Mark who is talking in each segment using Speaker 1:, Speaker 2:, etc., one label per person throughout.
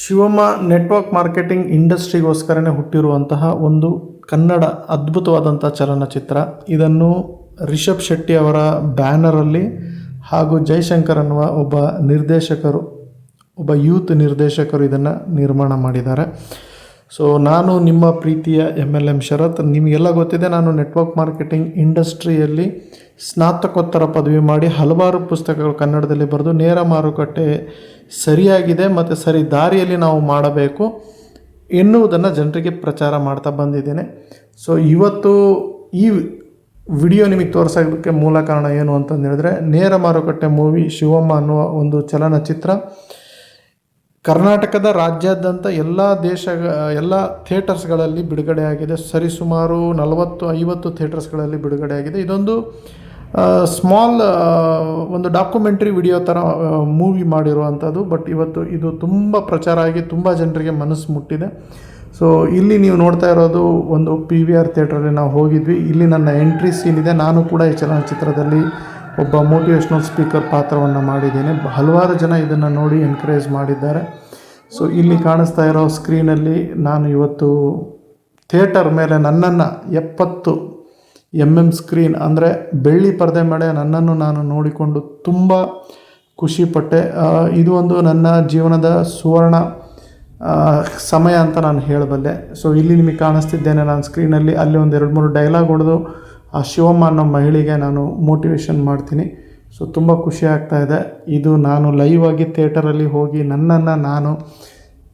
Speaker 1: Shivamma network marketing ಇಂಡಸ್ಟ್ರಿಗೋಸ್ಕರನೇ ಹುಟ್ಟಿರುವಂತಹ ಒಂದು ಕನ್ನಡ ಅದ್ಭುತವಾದಂಥ ಚಲನಚಿತ್ರ. ಇದನ್ನು ರಿಷಬ್ ಶೆಟ್ಟಿ ಅವರ ಬ್ಯಾನರಲ್ಲಿ ಹಾಗೂ ಜೈಶಂಕರ್ ಅನ್ನುವ ಒಬ್ಬ ನಿರ್ದೇಶಕರು, ಒಬ್ಬ ಯೂತ್ ನಿರ್ದೇಶಕರು ಇದನ್ನು ನಿರ್ಮಾಣ ಮಾಡಿದ್ದಾರೆ. ಸೊ ನಾನು ನಿಮ್ಮ ಪ್ರೀತಿಯ ಎಂ ಎಲ್ ಎಂ ಶರತ್, ನಿಮಗೆಲ್ಲ ಗೊತ್ತಿದೆ ನಾನು ನೆಟ್ವರ್ಕ್ ಮಾರ್ಕೆಟಿಂಗ್ ಇಂಡಸ್ಟ್ರಿಯಲ್ಲಿ ಸ್ನಾತಕೋತ್ತರ ಪದವಿ ಮಾಡಿ ಹಲವಾರು ಪುಸ್ತಕಗಳು ಕನ್ನಡದಲ್ಲಿ ಬರೆದು ನೇರ ಮಾರುಕಟ್ಟೆ ಸರಿಯಾಗಿದೆ ಮತ್ತು ಸರಿ ದಾರಿಯಲ್ಲಿ ನಾವು ಮಾಡಬೇಕು ಎನ್ನುವುದನ್ನು ಜನರಿಗೆ ಪ್ರಚಾರ ಮಾಡ್ತಾ ಬಂದಿದ್ದೇನೆ. ಸೊ ಇವತ್ತು ಈ ವಿಡಿಯೋ ನಿಮಗೆ ತೋರಿಸೋದಕ್ಕೆ ಮೂಲ ಕಾರಣ ಏನು ಅಂತಂದು ಹೇಳಿದ್ರೆ, ನೇರ ಮಾರುಕಟ್ಟೆ ಮೂವಿ ಶಿವಮ್ಮ ಅನ್ನುವ ಒಂದು ಚಲನಚಿತ್ರ. ಕರ್ನಾಟಕದ ರಾಜ್ಯಾದ್ಯಂತ ಎಲ್ಲ ದೇಶ, ಎಲ್ಲ ಥಿಯೇಟರ್ಸ್ಗಳಲ್ಲಿ ಬಿಡುಗಡೆಯಾಗಿದೆ. ಸರಿಸುಮಾರು ನಲವತ್ತು ಐವತ್ತು ಥಿಯೇಟರ್ಸ್ಗಳಲ್ಲಿ ಬಿಡುಗಡೆಯಾಗಿದೆ. ಇದೊಂದು ಸ್ಮಾಲ್ ಒಂದು ಡಾಕ್ಯುಮೆಂಟ್ರಿ ವಿಡಿಯೋ ಥರ ಮೂವಿ ಮಾಡಿರುವಂಥದ್ದು ಬಟ್ ಇವತ್ತು ಇದು ತುಂಬ ಪ್ರಚಾರ ಆಗಿ ತುಂಬ ಜನರಿಗೆ ಮನಸ್ಸು ಮುಟ್ಟಿದೆ. ಸೊ ಇಲ್ಲಿ ನೀವು ನೋಡ್ತಾ ಇರೋದು ಒಂದು ಪಿ ವಿ ಆರ್ ಥಿಯೇಟ್ರಲ್ಲಿ ನಾವು ಹೋಗಿದ್ವಿ. ಇಲ್ಲಿ ನನ್ನ ಎಂಟ್ರಿ ಸೀನ್ ಇದೆ. ನಾನು ಕೂಡ ಈ ಚಲನಚಿತ್ರದಲ್ಲಿ ಒಬ್ಬ ಮೋಟಿವೇಶ್ನಲ್ ಸ್ಪೀಕರ್ ಪಾತ್ರವನ್ನು ಮಾಡಿದ್ದೇನೆ. ಹಲವಾರು ಜನ ಇದನ್ನು ನೋಡಿ ಎನ್ಕರೇಜ್ ಮಾಡಿದ್ದಾರೆ. ಸೊ ಇಲ್ಲಿ ಕಾಣಿಸ್ತಾ ಇರೋ ಸ್ಕ್ರೀನಲ್ಲಿ ನಾನು ಇವತ್ತು ಥಿಯೇಟರ್ ಮೇಲೆ ನನ್ನನ್ನು ಎಪ್ಪತ್ತು ಎಂ ಎಂ ಸ್ಕ್ರೀನ್ ಅಂದರೆ ಬೆಳ್ಳಿ ಪರದೆ ಮೇಲೆ ನನ್ನನ್ನು ನಾನು ನೋಡಿಕೊಂಡು ತುಂಬ ಖುಷಿಪಟ್ಟೆ. ಇದು ಒಂದು ನನ್ನ ಜೀವನದ ಸುವರ್ಣ ಸಮಯ ಅಂತ ನಾನು ಹೇಳಬಲ್ಲೆ. ಸೊ ಇಲ್ಲಿ ನಿಮಗೆ ಕಾಣಿಸ್ತಿದ್ದೇನೆ ನಾನು ಸ್ಕ್ರೀನಲ್ಲಿ ಅಲ್ಲಿ. ಒಂದು ಎರಡು ಮೂರು ಡೈಲಾಗ್ ಹೊಡೆದು ಆ ಶಿವಮ್ಮ ಅನ್ನೋ ಮಹಿಳೆಗೆ ನಾನು ಮೋಟಿವೇಶನ್ ಮಾಡ್ತೀನಿ. ಸೊ ತುಂಬ ಖುಷಿ ಆಗ್ತಾ ಇದೆ. ಇದು ನಾನು ಲೈವ್ ಆಗಿ ಥಿಯೇಟರಲ್ಲಿ ಹೋಗಿ ನನ್ನನ್ನು ನಾನು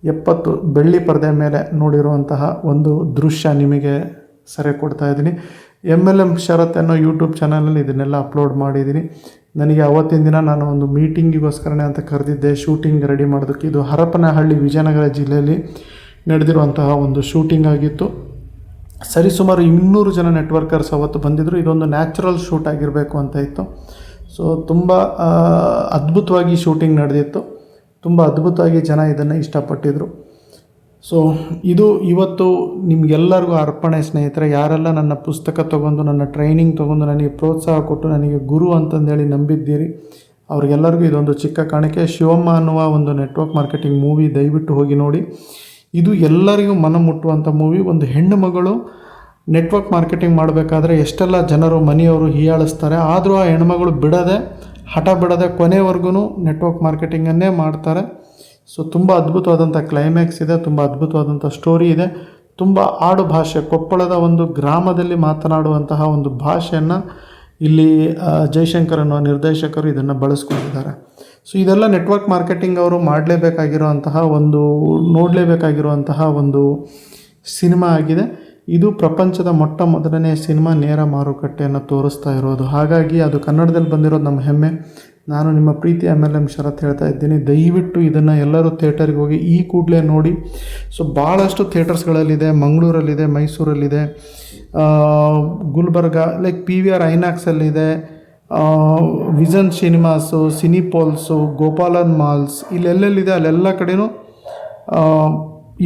Speaker 1: ಎಪ್ಪತ್ತು ಬೆಳ್ಳಿ ಪರದೆ ಮೇಲೆ ನೋಡಿರುವಂತಹ ಒಂದು ದೃಶ್ಯ ನಿಮಗೆ ಸರಿ ಕೊಡ್ತಾ ಇದ್ದೀನಿ. ಎಂ ಎಲ್ ಎಂ ಶರತ್ ಅನ್ನೋ ಯೂಟ್ಯೂಬ್ ಚಾನಲಲ್ಲಿ ಇದನ್ನೆಲ್ಲ ಅಪ್ಲೋಡ್ ಮಾಡಿದ್ದೀನಿ. ನನಗೆ ಅವತ್ತಿನ ದಿನ ನಾನು ಒಂದು ಮೀಟಿಂಗಿಗೋಸ್ಕರನೇ ಅಂತ ಕರೆದಿದ್ದೆ. ಶೂಟಿಂಗ್ ರೆಡಿ ಮಾಡೋದಕ್ಕೆ. ಇದು ಹರಪನಹಳ್ಳಿ ವಿಜಯನಗರ ಜಿಲ್ಲೆಯಲ್ಲಿ ನಡೆದಿರುವಂತಹ ಒಂದು ಶೂಟಿಂಗ್ ಆಗಿತ್ತು. ಸರಿಸುಮಾರು ಇನ್ನೂರು ಜನ ನೆಟ್ವರ್ಕರ್ಸ್ ಅವತ್ತು ಬಂದಿದ್ದರು ಇದೊಂದು ನ್ಯಾಚುರಲ್ ಶೂಟ್ ಆಗಿರಬೇಕು ಅಂತ ಇತ್ತು. ಸೊ ತುಂಬ ಅದ್ಭುತವಾಗಿ ಶೂಟಿಂಗ್ ನಡೆದಿತ್ತು. ತುಂಬ ಅದ್ಭುತವಾಗಿ ಜನ ಇದನ್ನು ಇಷ್ಟಪಟ್ಟಿದ್ರು. ಸೊ ಇದು ಇವತ್ತು ನಿಮಗೆಲ್ಲರಿಗೂ ಅರ್ಪಣೆ ಸ್ನೇಹಿತರೆ, ಯಾರೆಲ್ಲ ನನ್ನ ಪುಸ್ತಕ ತೊಗೊಂಡು, ನನ್ನ ಟ್ರೈನಿಂಗ್ ತೊಗೊಂಡು ನನಗೆ ಪ್ರೋತ್ಸಾಹ ಕೊಟ್ಟು ನನಗೆ ಗುರು ಅಂತಂದೇಳಿ ನಂಬಿದ್ದೀರಿ, ಅವ್ರಿಗೆಲ್ಲರಿಗೂ ಇದೊಂದು ಚಿಕ್ಕ ಕಾಣಿಕೆ. ಶಿವಮ್ಮ ಅನ್ನುವ ಒಂದು ನೆಟ್ವರ್ಕ್ ಮಾರ್ಕೆಟಿಂಗ್ ಮೂವಿ ದಯವಿಟ್ಟು ಹೋಗಿ ನೋಡಿ. ಇದು ಎಲ್ಲರಿಗೂ ಮನ ಮುಟ್ಟುವಂಥ ಮೂವಿ ಒಂದು ಹೆಣ್ಣು ಮಗಳು ನೆಟ್ವರ್ಕ್ ಮಾರ್ಕೆಟಿಂಗ್ ಮಾಡಬೇಕಾದ್ರೆ ಎಷ್ಟೆಲ್ಲ ಜನರು ಮನೆಯವರು ಹೀಯಾಳಿಸ್ತಾರೆ, ಆದರೂ ಆ ಹೆಣ್ಮಗಳು ಬಿಡದೆ, ಹಠ ಬಿಡದೆ ಕೊನೆವರೆಗೂ ನೆಟ್ವರ್ಕ್ ಮಾರ್ಕೆಟಿಂಗನ್ನೇ ಮಾಡ್ತಾರೆ. ಸೊ ತುಂಬ ಅದ್ಭುತವಾದಂಥ ಕ್ಲೈಮ್ಯಾಕ್ಸ್ ಇದೆ, ತುಂಬ ಅದ್ಭುತವಾದಂಥ ಸ್ಟೋರಿ ಇದೆ. ತುಂಬ ಆಡು ಭಾಷೆ, ಕೊಪ್ಪಳದ ಒಂದು ಗ್ರಾಮದಲ್ಲಿ ಮಾತನಾಡುವಂತಹ ಒಂದು ಭಾಷೆಯನ್ನು ಇಲ್ಲಿ ಜಯಶಂಕರ್ ಅನ್ನೋ ನಿರ್ದೇಶಕರು ಇದನ್ನು ಬಳಸ್ಕೊಂಡಿದ್ದಾರೆ. ಸೊ ಇದೆಲ್ಲ ನೆಟ್ವರ್ಕ್ ಮಾರ್ಕೆಟಿಂಗ್ ಅವರು ಮಾಡಲೇಬೇಕಾಗಿರುವಂತಹ ಒಂದು, ನೋಡಲೇಬೇಕಾಗಿರುವಂತಹ ಒಂದು ಸಿನಿಮಾ ಆಗಿದೆ. ಇದು ಪ್ರಪಂಚದ ಮೊಟ್ಟ ಮೊದಲನೇ ಸಿನಿಮಾ ನೇರ ಮಾರುಕಟ್ಟೆಯನ್ನು ತೋರಿಸ್ತಾ ಇರೋದು. ಹಾಗಾಗಿ ಅದು ಕನ್ನಡದಲ್ಲಿ ಬಂದಿರೋದು ನಮ್ಮ ಹೆಮ್ಮೆ. ನಾನು ನಿಮ್ಮ ಪ್ರೀತಿ ಎಂ ಎಲ್ ಎಂ ಶರತ್ ಹೇಳ್ತಾ ಇದ್ದೀನಿ. ದಯವಿಟ್ಟು ಇದನ್ನು ಎಲ್ಲರೂ ಥಿಯೇಟರ್ಗೆ ಹೋಗಿ ಈ ಕೂಡಲೇ ನೋಡಿ. ಸೊ ಭಾಳಷ್ಟು ಥಿಯೇಟರ್ಸ್ಗಳಲ್ಲಿದೆ ಮಂಗಳೂರಲ್ಲಿದೆ, ಮೈಸೂರಲ್ಲಿದೆ. Gulbarga like P V R ಐನಾಕ್ಸಲ್ಲಿದೆ vision cinemas Cinepolis Gopalan malls ಇಲ್ಲೆಲ್ಲೆಲ್ಲಿದೆ ಅಲ್ಲೆಲ್ಲ ಕಡೆಯೂ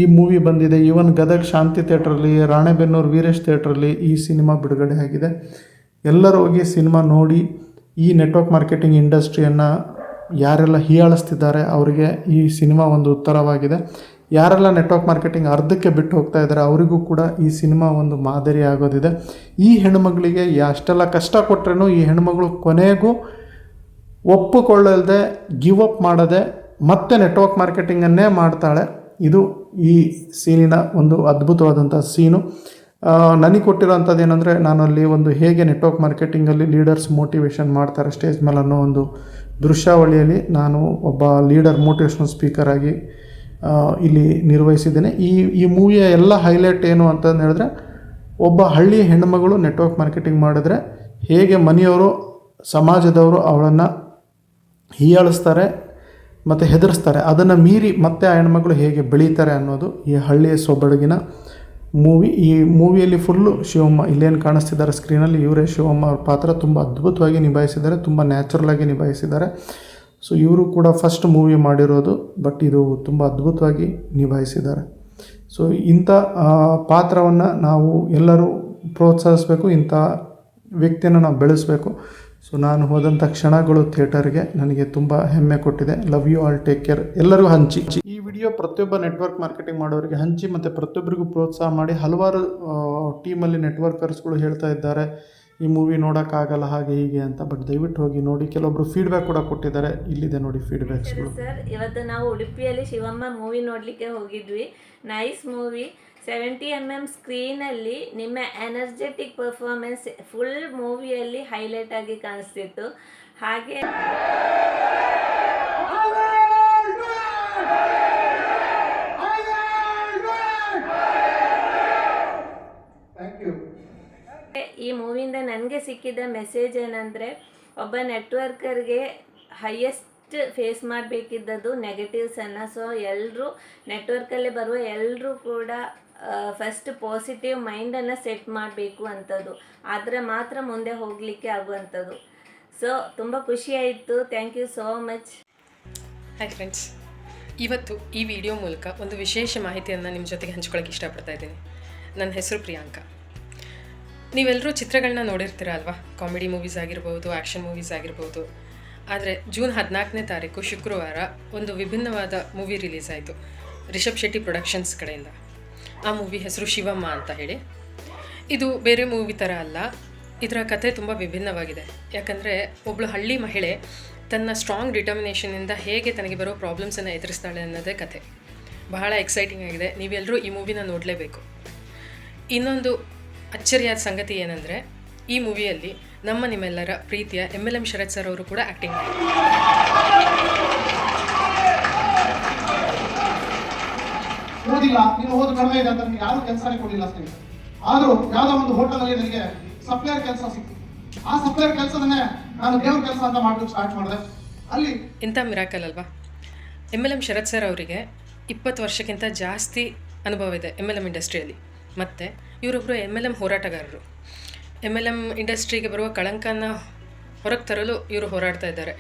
Speaker 1: ಈ ಮೂವಿ ಬಂದಿದೆ. ಈವನ್ ಗದಗ್ ಶಾಂತಿ ಥಿಯೇಟ್ರಲ್ಲಿ ರಾಣೆಬೆನ್ನೂರು ವೀರೇಶ್ ಥಿಯೇಟ್ರಲ್ಲಿ ಈ ಸಿನಿಮಾ ಬಿಡುಗಡೆ ಆಗಿದೆ. ಎಲ್ಲರೂ ಹೋಗಿ ಸಿನಿಮಾ ನೋಡಿ ಈ ನೆಟ್ವರ್ಕ್ ಮಾರ್ಕೆಟಿಂಗ್ ಇಂಡಸ್ಟ್ರಿಯನ್ನು ಯಾರೆಲ್ಲ ಹೀಯಾಳಿಸ್ತಿದ್ದಾರೆ, ಅವರಿಗೆ ಈ ಸಿನಿಮಾ ಒಂದು ಉತ್ತರವಾಗಿದೆ. ಯಾರೆಲ್ಲ ನೆಟ್ವರ್ಕ್ ಮಾರ್ಕೆಟಿಂಗ್ ಅರ್ಧಕ್ಕೆ ಬಿಟ್ಟು ಹೋಗ್ತಾ ಇದ್ದಾರೆ, ಅವರಿಗೂ ಕೂಡ ಈ ಸಿನಿಮಾ ಒಂದು ಮಾದರಿ ಆಗೋದಿದೆ. ಈ ಹೆಣ್ಮಗಳಿಗೆ ಅಷ್ಟೆಲ್ಲ ಕಷ್ಟ ಕೊಟ್ರೂ ಈ ಹೆಣ್ಮಗಳು ಕೊನೆಗೂ ಒಪ್ಪಿಕೊಳ್ಳಲ್ದೆ ಗಿವ್ ಅಪ್ ಮಾಡದೆ ಮತ್ತೆ ನೆಟ್ವರ್ಕ್ ಮಾರ್ಕೆಟಿಂಗನ್ನೇ ಮಾಡ್ತಾಳೆ. ಇದು ಈ ಸೀನಿನ ಒಂದು ಅದ್ಭುತವಾದಂಥ ಸೀನು. ನನಗೆ ಕೊಟ್ಟಿರೋಂಥದ್ದು ಏನಂದರೆ ಅಲ್ಲಿ ಒಂದು ಹೇಗೆ ನೆಟ್ವರ್ಕ್ ಮಾರ್ಕೆಟಿಂಗಲ್ಲಿ ಲೀಡರ್ಸ್ ಮೋಟಿವೇಶನ್ ಮಾಡ್ತಾರೆ ಸ್ಟೇಜ್ ಮೇಲೆ ಅನ್ನೋ ಒಂದು ದೃಶ್ಯಾವಳಿಯಲ್ಲಿ ನಾನು ಒಬ್ಬ ಲೀಡರ್ ಮೋಟಿವೇಶ್ನಲ್ ಸ್ಪೀಕರ್ ಆಗಿ ಇಲ್ಲಿ ನಿರ್ವಹಿಸಿದ್ದೇನೆ. ಈ ಈ ಮೂವಿಯ ಎಲ್ಲ ಹೈಲೈಟ್ ಏನು ಅಂತಂದು ಹೇಳಿದ್ರೆ ಒಬ್ಬ ಹಳ್ಳಿ ಹೆಣ್ಮಗಳು ನೆಟ್ವರ್ಕ್ ಮಾರ್ಕೆಟಿಂಗ್ ಮಾಡಿದ್ರೆ ಹೇಗೆ ಮನೆಯವರು, ಸಮಾಜದವರು ಅವಳನ್ನು ಹೀಯಾಳಿಸ್ತಾರೆ ಮತ್ತು ಹೆದರಿಸ್ತಾರೆ. ಅದನ್ನು ಮೀರಿ ಮತ್ತೆ ಆ ಹೆಣ್ಮಗಳು ಹೇಗೆ ಬೆಳೀತಾರೆ ಅನ್ನೋದು ಈ ಹಳ್ಳಿಯ ಸೊಬಡಗಿನ ಮೂವಿ, ಈ ಮೂವಿಯಲ್ಲಿ ಫುಲ್ಲು ಶಿವಮ್ಮ ಇಲ್ಲೇನು ಕಾಣಿಸ್ತಿದ್ದಾರೆ ಸ್ಕ್ರೀನಲ್ಲಿ ಇವರೇ ಶಿವಮ್ಮ ಅವ್ರ ಪಾತ್ರ ತುಂಬ ಅದ್ಭುತವಾಗಿ ನಿಭಾಯಿಸಿದ್ದಾರೆ, ತುಂಬ ನ್ಯಾಚುರಲಾಗಿ ನಿಭಾಯಿಸಿದ್ದಾರೆ. ಸೊ ಇವರು ಕೂಡ ಫಸ್ಟ್ ಮೂವಿ ಮಾಡಿರೋದು ಬಟ್ ಇದು ತುಂಬ ಅದ್ಭುತವಾಗಿ ನಿಭಾಯಿಸಿದ್ದಾರೆ. ಸೊ ಇಂಥ ಪಾತ್ರವನ್ನು ನಾವು ಎಲ್ಲರೂ ಪ್ರೋತ್ಸಾಹಿಸಬೇಕು, ಇಂಥ ವ್ಯಕ್ತಿಯನ್ನು ನಾವು ಬೆಳೆಸಬೇಕು. ಸೊ ನಾನು ಹೋದಂಥ ಕ್ಷಣಗಳು ಥಿಯೇಟರ್ಗೆ ನನಗೆ ತುಂಬ ಹೆಮ್ಮೆ ಕೊಟ್ಟಿದೆ. Love you all take care ಎಲ್ಲರಿಗೂ ಹಂಚಿ. ವಿಡಿಯೋ ಪ್ರತಿಯೊಬ್ಬ ನೆಟ್ವರ್ಕ್ ಮಾರ್ಕೆಟಿಂಗ್ ಮಾಡೋರಿಗೆ ಹಂಚಿ ಮತ್ತು ಪ್ರತಿಯೊಬ್ಬರಿಗೂ ಪ್ರೋತ್ಸಾಹ ಮಾಡಿ ಹಲವಾರು ಟೀಮಲ್ಲಿ ನೆಟ್ವರ್ಕರ್ಸ್ಗಳು ಹೇಳ್ತಾ ಇದ್ದಾರೆ ಈ ಮೂವಿ ನೋಡೋಕ್ಕಾಗಲ್ಲ ಹಾಗೆ ಹೀಗೆ ಅಂತ. ಬಟ್ ದಯವಿಟ್ಟು ಹೋಗಿ ನೋಡಿ ಕೆಲವೊಬ್ರು ಫೀಡ್ಬ್ಯಾಕ್ ಕೂಡ ಕೊಟ್ಟಿದ್ದಾರೆ. ಇಲ್ಲಿದೆ ನೋಡಿ ಫೀಡ್ಬ್ಯಾಕ್
Speaker 2: ಸರ್ ಇವತ್ತು ನಾವು ಉಡುಪಿಯಲ್ಲಿ ಶಿವಮ್ಮ ಮೂವಿ ನೋಡಲಿಕ್ಕೆ ಹೋಗಿದ್ವಿ. Nice movie seventy M M ಸ್ಕ್ರೀನಲ್ಲಿ ನಿಮ್ಮ ಎನರ್ಜೆಟಿಕ್ ಪರ್ಫಾರ್ಮೆನ್ಸ್ ಫುಲ್ ಮೂವಿಯಲ್ಲಿ ಹೈಲೈಟ್ ಆಗಿ ಕಾಣಿಸ್ತಿತ್ತು. ಹಾಗೆ ಈ ಮೂವಿಯಿಂದ ನನಗೆ ಸಿಕ್ಕಿದ ಮೆಸೇಜ್ ಏನಂದರೆ, ಒಬ್ಬ ನೆಟ್ವರ್ಕರ್ಗೆ ಹೈಯೆಸ್ಟ್ ಫೇಸ್ ಮಾಡಬೇಕಿದ್ದದ್ದು ನೆಗೆಟಿವ್ಸನ್ನು ಸೊ ಎಲ್ಲರೂ ನೆಟ್ವರ್ಕಲ್ಲಿ ಬರುವ ಎಲ್ಲರೂ ಕೂಡ ಫಸ್ಟ್ ಪಾಸಿಟಿವ್ ಮೈಂಡನ್ನು ಸೆಟ್ ಮಾಡಬೇಕು ಅಂಥದ್ದು ಆದರೆ ಮಾತ್ರ ಮುಂದೆ ಹೋಗಲಿಕ್ಕೆ ಆಗುವಂಥದ್ದು. ಸೊ ತುಂಬ ಖುಷಿಯಾಯಿತು thank you so much
Speaker 3: hi friends ಇವತ್ತು ಈ ವಿಡಿಯೋ ಮೂಲಕ ಒಂದು ವಿಶೇಷ ಮಾಹಿತಿಯನ್ನು ನಿಮ್ಮ ಜೊತೆಗೆ ಹಂಚ್ಕೊಳ್ಳೋಕೆ ಇಷ್ಟಪಡ್ತಾ ಇದ್ದೀನಿ. ನನ್ನ ಹೆಸರು ಪ್ರಿಯಾಂಕಾ. ನೀವೆಲ್ಲರೂ ಚಿತ್ರಗಳನ್ನ ನೋಡಿರ್ತೀರ ಅಲ್ವಾ? ಕಾಮಿಡಿ ಮೂವೀಸ್ ಆಗಿರ್ಬೋದು ಆ್ಯಕ್ಷನ್ ಮೂವೀಸ್ ಆಗಿರ್ಬೋದು. ಆದರೆ ಜೂನ್ ಹದಿನಾಲ್ಕನೇ ತಾರೀಕು ಶುಕ್ರವಾರ ಒಂದು ವಿಭಿನ್ನವಾದ ಮೂವಿ ರಿಲೀಸ್ ಆಯಿತು. ರಿಷಬ್ ಶೆಟ್ಟಿ ಪ್ರೊಡಕ್ಷನ್ಸ್ ಕಡೆಯಿಂದ. ಆ ಮೂವಿ ಹೆಸರು ಶಿವಮ್ಮ ಅಂತ ಹೇಳಿ. ಇದು ಬೇರೆ ಮೂವಿ ಥರ ಅಲ್ಲ, ಇದರ ಕಥೆ ತುಂಬ ವಿಭಿನ್ನವಾಗಿದೆ. ಯಾಕಂದರೆ ಒಬ್ಬಳು ಹಳ್ಳಿ ಮಹಿಳೆ ತನ್ನ ಸ್ಟ್ರಾಂಗ್ ಡಿಟರ್ಮಿನೇಷನಿಂದ ಹೇಗೆ ತನಗೆ ಬರೋ ಪ್ರಾಬ್ಲಮ್ಸನ್ನು ಎದುರಿಸ್ತಾಳೆ ಅನ್ನೋದೇ ಕಥೆ ಬಹಳ ಎಕ್ಸೈಟಿಂಗ್ ಆಗಿದೆ. ನೀವೆಲ್ಲರೂ ಈ ಮೂವಿನ ನೋಡಲೇಬೇಕು. ಇನ್ನೊಂದು ಅಚ್ಚರಿಯಾದ ಸಂಗತಿ ಏನಂದರೆ ಈ ಮೂವಿಯಲ್ಲಿ ನಮ್ಮ ನಿಮ್ಮೆಲ್ಲರ ಪ್ರೀತಿಯ M L M Sharath sir ಅವರು ಕೂಡ ಆ್ಯಕ್ಟಿಂಗ್
Speaker 4: ಓದಿಲ್ಲ ನೀನು ಓದು ಕಡಿಮೆ ಇದೆ ಅಂತ ಯಾರು ಕೆಲಸನೇ ಕೊಡಲಿಲ್ಲ ಸ್ನೇಹಿತರೆ ಆದರೂ ಯಾವುದೋ ಒಂದು ಹೋಟೆಲಲ್ಲಿ ನನಗೆ ಸಪ್ಲೈಯರ್ ಕೆಲಸ ಸಿಕ್ತು. ಆ ಸಪ್ಲೈಯರ್ ಕೆಲಸದನ್ನೇ ನಾನು ದೇವ್ರ ಕೆಲಸ ಅಂತ ಮಾಡ್ಲಿಕ್ಕೆ ಸ್ಟಾರ್ಟ್ ಮಾಡಿದೆ. ಅಲ್ಲಿ
Speaker 3: ಇಂಥ ಮಿರಾಕಲ್ ಅಲ್ವಾ? M L M Sharath sir ಅವರಿಗೆ ಇಪ್ಪತ್ತು ವರ್ಷಕ್ಕಿಂತ ಜಾಸ್ತಿ ಅನುಭವ ಇದೆ ಎಂ ಎಲ್ ಎಂ ಇಂಡಸ್ಟ್ರಿಯಲ್ಲಿ ಮತ್ತು ಇವರೊಬ್ಬರು ಎಂ ಎಲ್ ಎಂ ಹೋರಾಟಗಾರರು. ಎಂ ಎಲ್ ಎಂ ಇಂಡಸ್ಟ್ರಿಗೆ ಬರುವ ಕಳಂಕನ ಹೊರಗೆ ತರಲು ಇವರು ಹೋರಾಡ್ತಾ ಇದ್ದಾರೆ.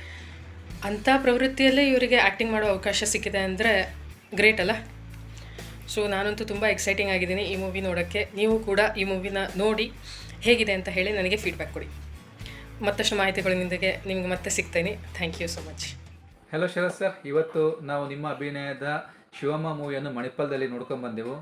Speaker 3: ಅಂಥ ಪ್ರವೃತ್ತಿಯಲ್ಲೇ ಇವರಿಗೆ ಆ್ಯಕ್ಟಿಂಗ್ ಮಾಡೋ ಅವಕಾಶ ಸಿಕ್ಕಿದೆ ಅಂದರೆ ಗ್ರೇಟ್ ಅಲ್ಲ? ಸೊ ನಾನಂತೂ ತುಂಬ ಎಕ್ಸೈಟಿಂಗ್ ಆಗಿದ್ದೀನಿ ಈ ಮೂವಿ ನೋಡೋಕ್ಕೆ. ನೀವು ಕೂಡ ಈ ಮೂವಿನ ನೋಡಿ ಹೇಗಿದೆ ಅಂತ ಹೇಳಿ ನನಗೆ ಫೀಡ್ಬ್ಯಾಕ್ ಕೊಡಿ. ಮತ್ತಷ್ಟು ಮಾಹಿತಿಗಳೊಂದಿಗೆ ನಿಮಗೆ ಮತ್ತೆ ಸಿಗ್ತೇನೆ. Thank you so much
Speaker 5: hello Sharath sir ಇವತ್ತು ನಾವು ನಿಮ್ಮ ಅಭಿನಯದ ಶಿವಮ್ಮ ಮೂವಿಯನ್ನು ಮಣಿಪಾಲದಲ್ಲಿ ನೋಡ್ಕೊಂಡು ಬಂದೆವು.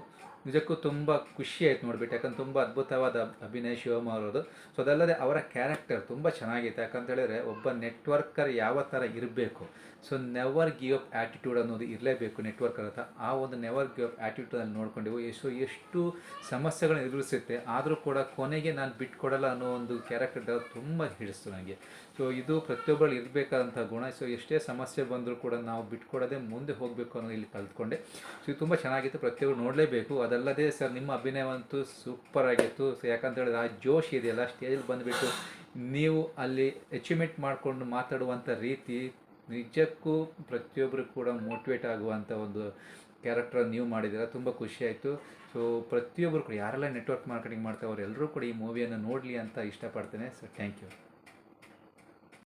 Speaker 5: ನಿಜಕ್ಕೂ ತುಂಬ ಖುಷಿ ಆಯ್ತು ನೋಡ್ಬಿಟ್ಟು, ಯಾಕಂದ್ರೆ ತುಂಬ ಅದ್ಭುತವಾದ ಅಭಿನಯ ಶಿವಮ್ಮ ಅವರದು ಸೊ ಅದಲ್ಲದೆ ಅವರ ಕ್ಯಾರೆಕ್ಟರ್ ತುಂಬ ಚೆನ್ನಾಗಿತ್ತು ಯಾಕಂತ ಹೇಳಿದ್ರೆ ಒಬ್ಬ ನೆಟ್ವರ್ಕರ್ ಯಾವ ಥರ ಇರಬೇಕು so never give up attitude ಅನ್ನೋದು ಇರಲೇಬೇಕು ನೆಟ್ವರ್ಕರ್ ಅಂತ ಆ ಒಂದು ನೆವರ್ ಗಿವ್ ಅಪ್ ಆ್ಯಟಿಟ್ಯೂಡಲ್ಲಿ ನೋಡ್ಕೊಂಡೆವು, ಎಷ್ಟು ಎಷ್ಟು ಸಮಸ್ಯೆಗಳನ್ನ ಎದುರಿಸುತ್ತೆ, ಆದರೂ ಕೂಡ ಕೊನೆಗೆ ನಾನು ಬಿಟ್ಕೊಡಲ್ಲ ಅನ್ನೋ ಒಂದು ಕ್ಯಾರೆಕ್ಟರ್ ತುಂಬ ಹಿಡಿಸ್ತು ನನಗೆ ಸೊ ಇದು ಪ್ರತಿಯೊಬ್ಬರು ಇರಬೇಕಾದಂಥ ಗುಣ. ಸೊ ಎಷ್ಟೇ ಸಮಸ್ಯೆ ಬಂದರೂ ಕೂಡ ನಾವು ಬಿಟ್ಕೊಡದೆ ಮುಂದೆ ಹೋಗಬೇಕು ಅನ್ನೋದು ಇಲ್ಲಿ ಕಲ್ತ್ಕೊಂಡೆ. ಸೊ ಇದು ತುಂಬ ಚೆನ್ನಾಗಿತ್ತು. ಪ್ರತಿಯೊಬ್ಬರು ನೋಡಲೇಬೇಕು. ಅದಲ್ಲದೆ ಸರ್, ನಿಮ್ಮ ಅಭಿನಯವಂತೂ ಸೂಪರ್ ಆಗಿತ್ತು. ಯಾಕಂತ ಹೇಳಿದ್ರೆ ಆ ಜೋಶ್ ಇದೆಯಲ್ಲ ಸ್ಟೇಜಲ್ಲಿ ಬಂದುಬಿಟ್ಟು ನೀವು ಅಲ್ಲಿ ಅಚೀವ್ಮೆಂಟ್ ಮಾಡಿಕೊಂಡು ಮಾತಾಡುವಂಥ ರೀತಿ ನಿಜಕ್ಕೂ ಪ್ರತಿಯೊಬ್ಬರು ಕೂಡ ಮೋಟಿವೇಟ್ ಆಗುವಂಥ ಒಂದು ಕ್ಯಾರೆಕ್ಟರ್ ನೀವು ಮಾಡಿದ್ದೀರ, ತುಂಬ ಖುಷಿ ಆಯಿತು. ಸೊ ಪ್ರತಿಯೊಬ್ಬರು ಕೂಡ, ಯಾರೆಲ್ಲ ನೆಟ್ವರ್ಕ್ ಮಾರ್ಕೆಟಿಂಗ್ ಮಾಡ್ತಾರೆ ಅವರೆಲ್ಲರೂ ಕೂಡ ಈ ಮೂವಿಯನ್ನು ನೋಡಲಿ ಅಂತ ಇಷ್ಟಪಡ್ತೇನೆ. So thank you